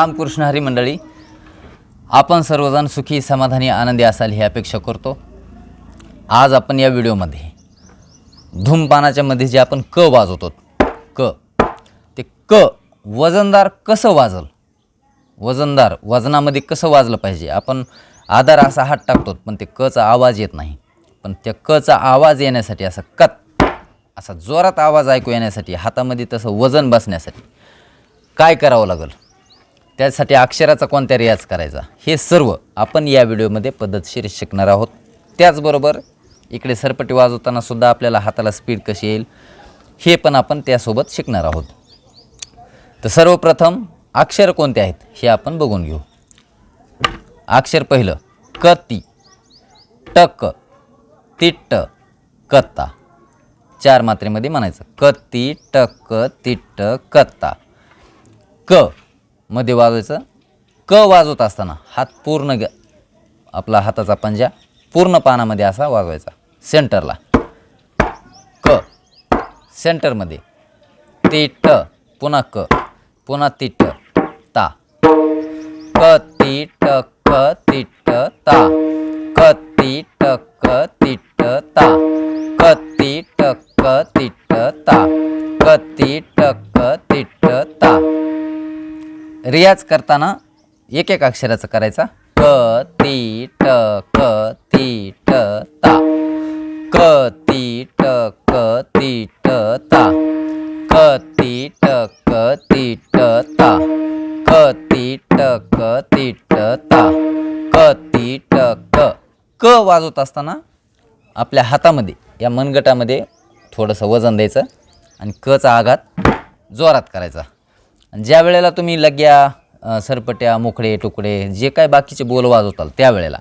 रामकृष्ण हरी मंडळी आपण सर्वजण सुखी समाधानी आनंदी असाल ही अपेक्षा करतो. आज आपण या व्हिडिओमध्ये धूमपानाच्या मध्ये जे आपण क वाजवतो क ते क वजनदार कसं वाजल? वजनदार वजनामध्ये कसं वाजलं पाहिजे? आपण आधार असा हात टाकतो पण ते कचा आवाज येत नाही. पण त्या कचा आवाज येण्यासाठी असं कत असा जोरात आवाज ऐकू येण्यासाठी हातामध्ये तसं वजन बसण्यासाठी काय करावं लागेल? त्यासाठी अक्षराचा कोणत्या रियाज करायचा? हे सर्व आपण या व्हिडिओमध्ये पद्धतशीर शिकणार आहोत. त्याचबरोबर इकडे सरपटी वाजवताना सुद्धा आपल्याला हाताला स्पीड कशी येईल हे पण आपण त्यासोबत शिकणार आहोत. तर सर्वप्रथम अक्षर कोणते आहेत हे आपण बघून घेऊ. अक्षर पहिलं कती टक तिट्ट कत्ता. चार मात्रेमध्ये म्हणायचं. कती टक तिट्ट कत्ता. क मध्ये वाजवायचं. क वाजवत असताना हात पूर्ण ग आपला हाताचा पंजा पूर्ण पानामध्ये असा वाजवायचा. सेंटरला. क. सेंटरमध्ये. तिट्ट पुन्हा क. पुन्हा तिट्ट ता. क तिट्ट क तिट्ट ता. क तिट्ट क तिट्ट ता. क तिट्ट क ती रियाज करताना एक एक अक्षराचं करायचा. क ती ट क ती ट ता. क ती ट क ती ट ता. क ती ट क ती ट ता. क ती ट क ती ट ता. क ती ट क. क वाजवत असताना आपल्या हातामध्ये या मनगटामध्ये थोडंसं वजन द्यायचं आणि कचा आघात जोरात करायचा. ज्या वेळेला तुम्ही लग्या सरपट्या मोकळे तुकडे जे काय बाकीचे बोल वाजवताल त्यावेळेला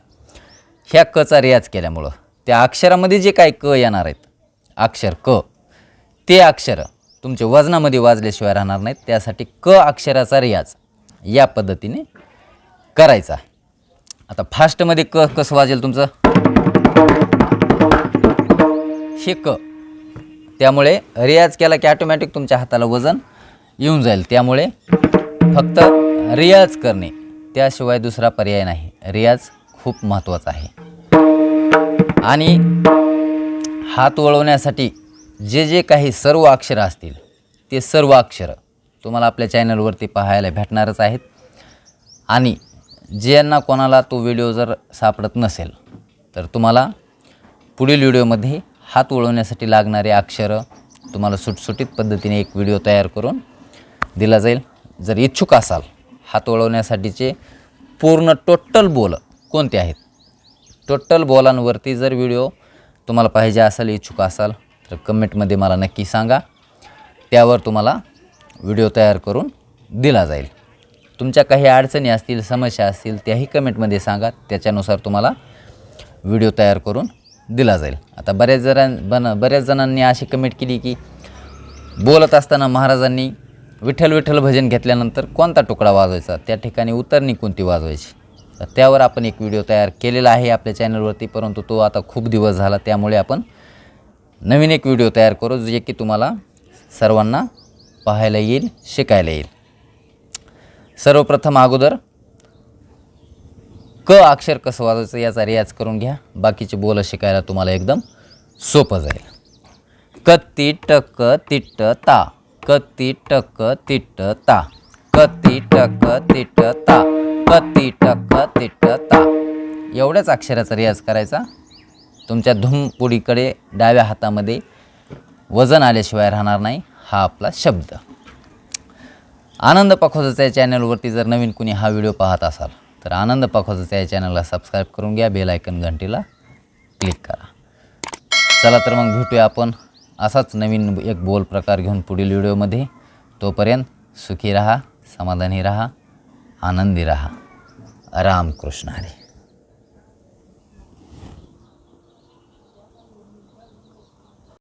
ह्या कचा रियाज केल्यामुळं त्या अक्षरामध्ये जे काय क येणार आहेत अक्षर क ते अक्षर तुमच्या वजनामध्ये वाजल्याशिवाय राहणार नाहीत. त्यासाठी क अक्षराचा रियाज या पद्धतीने करायचा. आता फास्टमध्ये क कसं वाजेल तुमचं? हे क. त्यामुळे रियाज केला की ऑटोमॅटिक तुमच्या हाताला वजन येऊन जाईल. त्यामुळे फक्त रियाज करणे त्याशिवाय दुसरा पर्याय नाही. रियाज खूप महत्त्वाचा आहे. आणि हात वळवण्यासाठी जे जे काही सर्व अक्षरं असतील ते सर्व अक्षरं तुम्हाला आपल्या चॅनलवरती पाहायला भेटणारच आहेत. आणि ज्यांना कोणाला तो व्हिडिओ जर सापडत नसेल तर तुम्हाला पुढील व्हिडिओमध्ये हात वळवण्यासाठी लागणारे अक्षरं तुम्हाला सुटसुटीत पद्धतीने एक व्हिडिओ तयार करून दिला जाईल. जर इच्छुक असाल हात वळवण्यासाठीचे पूर्ण टोटल बोल कोणते आहेत? टोटल बोलांवरती जर व्हिडिओ तुम्हाला पाहिजे असाल इच्छुक असाल तर कमेंटमध्ये मला नक्की सांगा. त्यावर तुम्हाला व्हिडिओ तयार करून दिला जाईल. तुमच्या काही अडचणी असतील समस्या असतील त्याही कमेंटमध्ये सांगा. त्याच्यानुसार तुम्हाला व्हिडिओ तयार करून दिला जाईल. आता बऱ्याच जणां बन बऱ्याच जणांनी अशी कमेंट केली की बोलत असताना महाराजांनी विठ्ठल विठ्ठल भजन घेतल्यानंतर कोणता तुकडा वाजवायचा? त्या ठिकाणी उतरणी कोणती वाजवायची? त्यावर आपण एक व्हिडिओ तयार केलेला आहे आपल्या चॅनलवरती परंतु तो आता खूप दिवस झाला त्यामुळे आपण नवीन एक व्हिडिओ तयार करू जे की तुम्हाला सर्वांना पाहायला येईल शिकायला येईल. सर्वप्रथम अगोदर क अक्षर कसं वाजायचं याचा रियाज करून घ्या. बाकीचे बोलं शिकायला तुम्हाला एकदम सोपं जाईल. क तिट क तिट्ट ता. कत्ती टक तिट्ट ता कत्ती टक तिट्ट ता कत्ती टक तिट्ट ता एवढ्याच अक्षराचा रियाज करायचा. तुमच्या धुमपुडीकडे डाव्या हातामध्ये वजन आल्याशिवाय राहणार नाही हा आपला शब्द. आनंद पाखोजाचा या चॅनलवरती जर नवीन कुणी हा व्हिडिओ पाहत असाल तर आनंद पाखोजाचा या चॅनलला सबस्क्राईब करून घ्या बेल आयकन घंटीला क्लिक करा. चला तर मग भेटूया आपण असाच नवीन एक बोल प्रकार घेऊन पुढील व्हिडिओमध्ये. तोपर्यंत सुखी रहा समाधानी रहा आनंदी रहा. रामकृष्ण हरी.